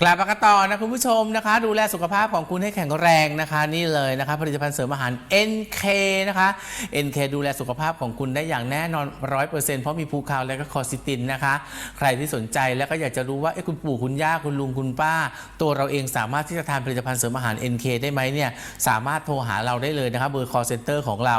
กลับมากันต่อนะคุณผู้ชมนะคะ ดูแลสุขภาพของคุณให้แข็งแรงนะคะ นี่เลยนะคะ ผลิตภัณฑ์เสริมอาหาร NK นะคะ NK ดูแลสุขภาพของคุณได้อย่างแน่นอน 100%เพราะมีภูคาวและก็คอซิตินนะคะ ใครที่สนใจแล้วก็อยากจะรู้ว่าเอ้คุณปู่คุณย่าคุณลุงคุณป้า ตัวเราเองสามารถที่จะทานผลิตภัณฑ์เสริมอาหาร NK ได้ไหมเนี่ยสามารถโทรหาเราได้เลยนะคะเบอร์ call center ของเรา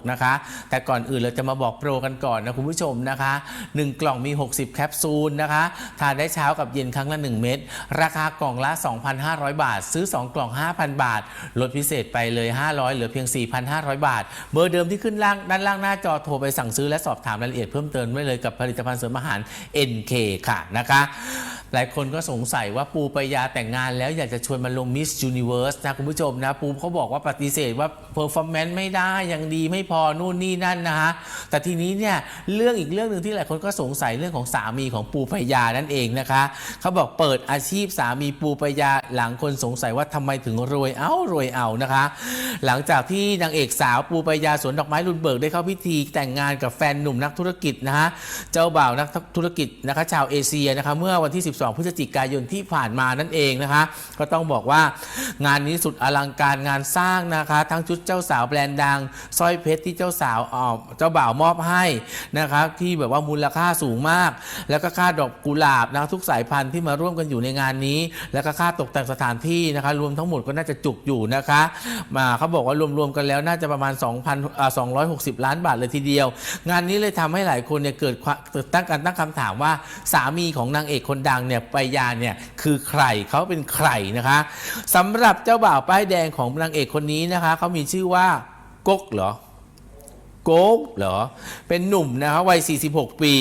0900899996 นะคะแต่ก่อนอื่นเราจะมาบอกโปรกันก่อนนะคุณผู้ชมนะคะ 1 กล่องมี 60 แคปซูลนะคะทานได้เช้ากับเย็นครั้งละ 1 เม็ดราคากล่องละ 2,500 บาท ซื้อ 2 กล่อง 5,000 บาท ลดพิเศษไปเลย 500 เหลือเพียง 4,500 บาท เบอร์เดิมที่ขึ้นล่างด้านล่างหน้าจอโทรไปสั่งซื้อและสอบถามรายละเอียดเพิ่มเติมได้เลยกับผลิตภัณฑ์เสริมอาหาร NK ค่ะนะคะหลายคนก็สงสัยว่าปูปยาแต่งงานแล้วอยากจะชวนมาลง Miss Universe นะคุณผู้ชมนะ ปูเขาบอกว่าปฏิเสธว่า performance ไม่ได้ยังดีไม่พอนู่นนี่นั่นนะฮะแต่ทีนี้เนี่ยเรื่องอีกเรื่องหนึ่งที่หลายคนก็สงสัยเรื่องของสามีของปูปยานั่นเองนะคะ เขาบอกเปิดอาชีพสามีปูปยาหลังคนสงสัยว่าทำไมถึงรวยเอ้ารวยเอานะคะ หลังจากที่นางเอกสาวปูปยาสวนดอกไม้รุนเบิกได้เข้าพิธีแต่งงานกับแฟนหนุ่มนักธุรกิจนะฮะเจ้าบ่าวนักธุรกิจนะคะชาวเอเชียนะคะเมื่อวันที่ 12 พฤศจิกายนที่ผ่านมานั่นเองนะคะ ก็ต้องบอกว่างานนี้สุดอลังการงานสร้างนะคะ ทั้งชุดเจ้าสาวแบรนด์ดังสร้อยเพชรที่เจ้าสาวเอ่อเจ้าบ่าวมอบให้นะคะที่แบบว่ามูลค่าสูงมาก แล้วก็ค่าดอกกุหลาบนะทุกสายพันธุ์ที่มาร่วมกันอยู่ในงานนี้ แล้วก็ค่าตกแต่งสถานที่นะคะรวมทั้งหมดก็น่าจะจุกอยู่นะคะ มาเขาบอกว่ารวมๆกันแล้วน่าจะประมาณ 2,000อ่า260 ล้านบาทเลยทีเดียว งานนี้เลยทำให้หลายคนเนี่ยเกิดความเกิดตั้งการตั้งคำถามว่าสามีของนางเอกคนดังเนี่ยไปยาเนี่ยคือใครเขาเป็นใครนะคะสำหรับเจ้าบ่าวป้ายแดงของนางเอกคนนี้นะคะเขามีชื่อว่าก๊กเหรอ โก๊กเหรอ เป็นหนุ่มนะคะวัย 46 ปี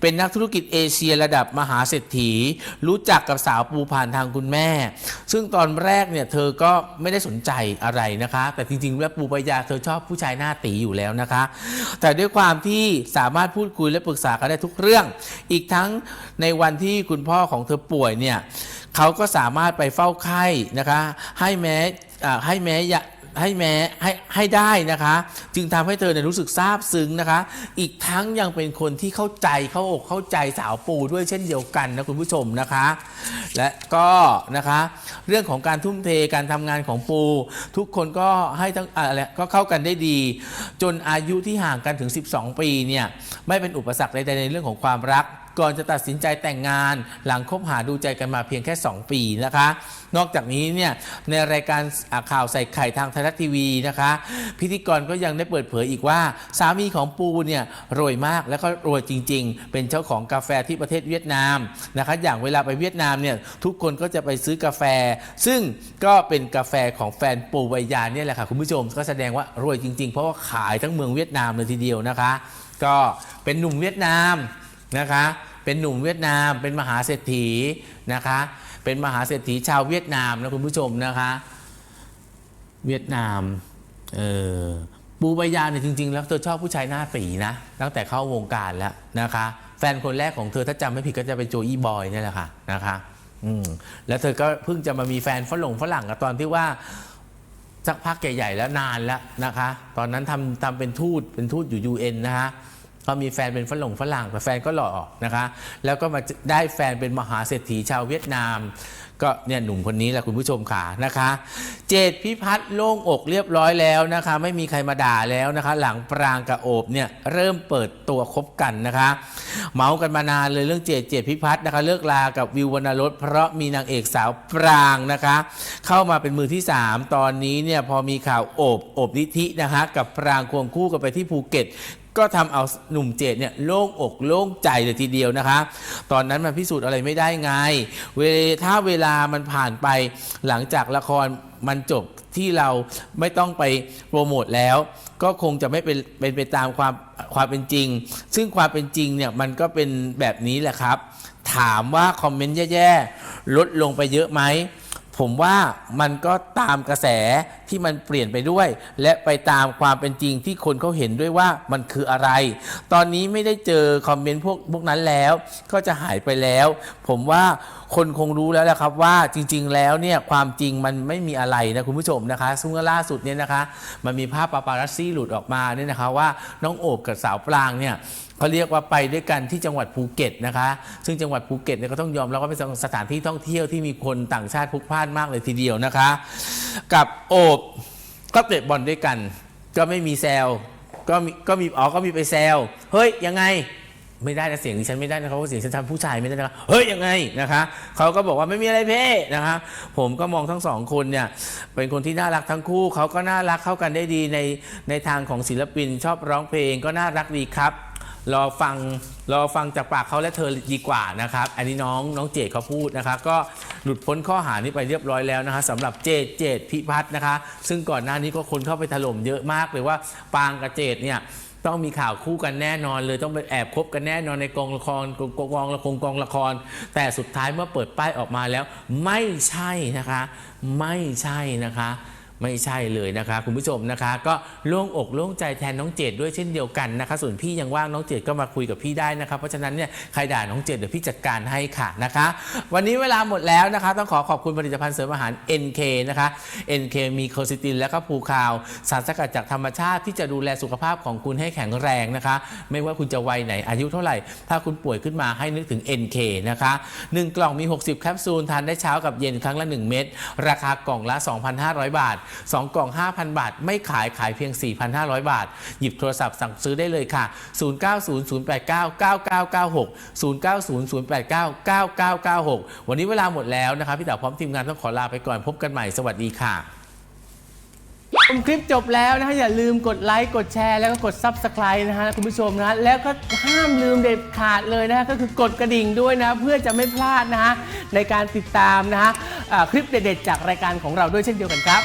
เป็นนักธุรกิจเอเชียระดับมหาเศรษฐี รู้จักกับสาวปูผ่านทางคุณแม่ ซึ่งตอนแรกเนี่ยเธอก็ไม่ได้สนใจอะไรนะคะ แต่จริงๆ แล้วปูปยาเธอชอบผู้ชายหน้าตีอยู่แล้วนะคะ แต่ด้วยความที่สามารถพูดคุยและปรึกษากันได้ทุกเรื่อง อีกทั้งในวันที่คุณพ่อของเธอป่วยเนี่ยเขาก็สามารถไปเฝ้าไข้นะคะ ให้แม้อ่ให้แม้ ให้แม้ให้ให้ได้นะคะ จึงทำให้เธอเนี่ยรู้สึกซาบซึ้งนะคะ อีกทั้งยังเป็นคนที่เข้าใจเข้าอกเข้าใจสาวปูด้วยเช่นเดียวกันนะคุณผู้ชมนะคะ และก็นะคะ เรื่องของการทุ่มเทการทำงานของปู ทุกคนก็ให้ทั้งอะไรก็เข้ากันได้ดี จนอายุที่ห่างกันถึง 12 ปีเนี่ยไม่เป็นอุปสรรคใดๆในเรื่องของความรัก ก่อนจะตัดสินใจแต่งงาน หลังคบหาดูใจกันมาเพียงแค่ 2 ปีนะคะ นอกจากนี้เนี่ยในรายการข่าวใส่ไข่ทางไทยรัฐทีวีนะคะ พิธีกรก็ยังได้เปิดเผยอีกว่า สามีของปูเนี่ยรวยมากแล้วก็รวยจริง ๆ เป็นเจ้าของกาแฟที่ประเทศเวียดนามนะคะอย่างเวลาไปเวียดนามเนี่ยทุกคนก็จะไปซื้อกาแฟ ซึ่งก็เป็นกาแฟของแฟนปูวัยยาเนี่ยแหละค่ะคุณผู้ชมก็แสดงว่ารวยจริง ๆ เพราะว่าขายทั้งเมืองเวียดนามเลยทีเดียวนะคะ ก็เป็นหนุ่มเวียดนาม นะคะ เป็นหนุ่มเวียดนาม เป็นมหาเศรษฐีนะคะ เป็นมหาเศรษฐีชาวเวียดนามนะคุณผู้ชมนะคะ เวียดนามเออปูปายาเนี่ยจริงๆ แล้วเธอชอบผู้ชายหน้าตีนะตั้งแต่เข้าวงการแล้วนะคะ แฟนคนแรกของเธอถ้าจำไม่ผิดก็จะเป็นโจอี้บอยนี่แหละค่ะนะคะอืมแล้วเธอก็เพิ่งจะมามีแฟนฝรั่งฝรั่งกับตอนที่ว่าสักพักใหญ่ๆแล้วนานแล้วนะคะ ตอนนั้นทำทำเป็นทูตเป็นทูตอยู่ UN นะคะ ก็มีแฟนเป็นฝรั่งฝรั่งแต่แฟนก็หล่อนะคะ แล้วก็มาได้แฟนเป็นมหาเศรษฐีชาวเวียดนาม ก็เนี่ยหนุ่มคนนี้แหละคุณผู้ชมค่ะนะคะ เจดพิพัฒน์โล่งอกเรียบร้อยแล้วนะคะ ไม่มีใครมาด่าแล้วนะคะ หลังปรางกับโอบเนี่ยเริ่มเปิดตัวคบกันนะคะ เมาส์กันมานานเลยเรื่องเจดเจดพิพัฒน์นะคะ เลิกลากับวิววรรณรสเพราะมีนางเอกสาวปรางนะคะ เข้ามาเป็นมือที่ 3 ตอนนี้เนี่ยพอมีข่าวโอบโอบนิธินะคะ กับปรางควงคู่กันไปที่ภูเก็ต ก็ทำเอาหนุ่มเจดเนี่ยโล่งอกโล่งใจเลยทีเดียวนะคะ ตอนนั้นมันพิสูจน์อะไรไม่ได้ไง เวถ้าเวลามันผ่านไปหลังจากละครมันจบที่เราไม่ต้องไปโปรโมทแล้ว ก็คงจะไม่เป็นเป็นไปตามความความเป็นจริง ซึ่งความเป็นจริงเนี่ยมันก็เป็นแบบนี้แหละครับ ถามว่าคอมเมนต์แย่ๆลดลงไปเยอะไหมผมว่ามันก็ตามกระแส ที่มันเปลี่ยนไปด้วย และไปตามความเป็นจริงที่คนเขาเห็นด้วยว่ามันคืออะไร ตอนนี้ไม่ได้เจอคอมเมนต์พวกพวกนั้นแล้ว ก็จะหายไปแล้ว ผมว่าคนคงรู้แล้วแหละครับว่าจริง ๆ แล้วเนี่ยความจริงมันไม่มีอะไรนะคุณผู้ชมนะคะซึ่งล่าสุดเนี่ยนะคะ มันมีภาพปาปารัสซี่หลุดออกมาเนี่ยนะคะว่าน้องโอบกับสาวปรางเนี่ยเขาเรียกว่าไปด้วยกันที่จังหวัดภูเก็ตนะคะ ซึ่งจังหวัดภูเก็ตเนี่ยก็ต้องยอมรับว่าเป็นสถานที่ท่องเที่ยวที่มีคนต่างชาติพลุกพล่านมากเลยทีเดียวนะคะ กับโอบก็เตะบอลด้วยกัน ก็ไม่มีแซวก็มีก็มีอ๋อก็มีไปแซวเฮ้ยยังไงไม่ได้นะเสียงฉันไม่ได้นะครับเพราะเสียงฉันทำผู้ชายไม่ได้นะครับเฮ้ยยังไงนะคะเขาก็บอกว่าไม่มีอะไรเพ่นะคะผมก็มองทั้งสองคนเนี่ยเป็นคนที่น่ารักทั้งคู่เขาก็น่ารักเข้ากันได้ดีในในทางของศิลปินชอบร้องเพลงก็น่ารักดีครับ รอฟังรอฟังจากปากเขาและเธอดีกว่านะครับ อันนี้น้องน้องเจดเขาพูดนะคะก็หลุดพ้นข้อหานี้ไปเรียบร้อยแล้วนะคะสำหรับเจดเจดพิพัฒน์นะคะ ซึ่งก่อนหน้านี้ก็คนเข้าไปถล่มเยอะมากเลยว่าปางกับเจดเนี่ยต้องมีข่าวคู่กันแน่นอนเลยต้องไปแอบคบกันแน่นอนในกองละครกองกองละครกองละคร แต่สุดท้ายเมื่อเปิดป้ายออกมาแล้ว ไม่ใช่นะคะ ไม่ใช่นะคะ ไม่ใช่เลยนะคะ คุณผู้ชมนะคะ ก็โล่งอกโล่งใจแทนน้องเจดด้วยเช่นเดียวกันนะคะ ส่วนพี่ยังว่างน้องเจดก็มาคุยกับพี่ได้นะคะเพราะฉะนั้นเนี่ยใครด่าน้องเจดเดี๋ยวพี่จัดการให้ค่ะนะคะ วันนี้เวลาหมดแล้วนะคะ ต้องขอขอบคุณผลิตภัณฑ์เสริมอาหาร NK นะคะ NK มีโคซิตินและก็ภูคาวสารสกัดจากธรรมชาติที่จะดูแลสุขภาพของคุณให้แข็งแรงนะคะ ไม่ว่าคุณจะวัยไหนอายุเท่าไหร่ ถ้าคุณป่วยขึ้นมาให้นึกถึง NK นะคะ 1 กล่องมี 60 แคปซูลทานได้เช้ากับเย็นครั้งละ 1 เม็ดราคากล่องละ 2,500 บาท2 กล่อง 5,000 บาท ไม่ขายขายเพียง 4,500 บาท หยิบโทรศัพท์สั่งซื้อได้เลยค่ะ 0900899996 0900899996 วันนี้เวลาหมดแล้วนะคะพี่เต๋าพร้อมทีมงานต้องขอลาไปก่อนพบกันใหม่สวัสดีค่ะชมคลิปจบแล้วนะฮะอย่าลืมกดไลค์กดแชร์แล้วก็กด Subscribe นะฮะคุณผู้ชมนะแล้วก็ห้ามลืมเด็ดขาดเลยนะฮะก็คือกดกระดิ่งด้วยนะ เพื่อจะไม่พลาดนะฮะในการติดตามนะฮะคลิปเด็ดๆจากรายการของเราด้วยเช่นเดียวกันครับ